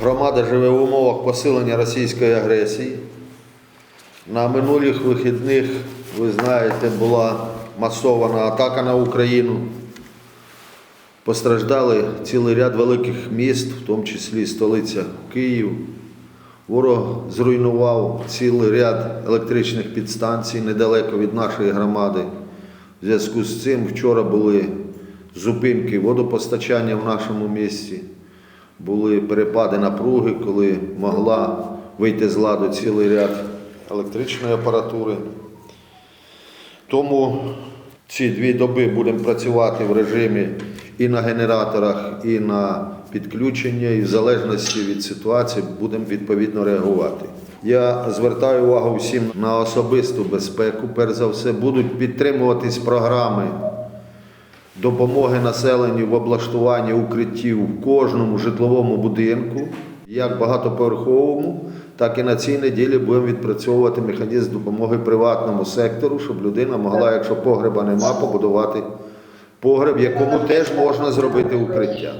Громада живе в умовах посилення російської агресії. На минулих вихідних, ви знаєте, була масована атака на Україну. Постраждали цілий ряд великих міст, в тому числі столиця Київ. Ворог зруйнував цілий ряд електричних підстанцій недалеко від нашої громади. В зв'язку з цим вчора були зупинки водопостачання в нашому місті, були перепади напруги, коли могла вийти з ладу цілий ряд електричної апаратури. Тому ці дві доби будемо працювати в режимі і на генераторах, і на підключення, і в залежності від ситуації будемо відповідно реагувати. Я звертаю увагу всім на особисту безпеку. Перш за все, будуть підтримуватись програми допомоги населенню в облаштуванні укриттів в кожному житловому будинку, як багатоповерховому, так і на цій неділі будемо відпрацьовувати механізм допомоги приватному сектору, щоб людина могла, якщо погреба нема, побудувати погреб, якому теж можна зробити укриття.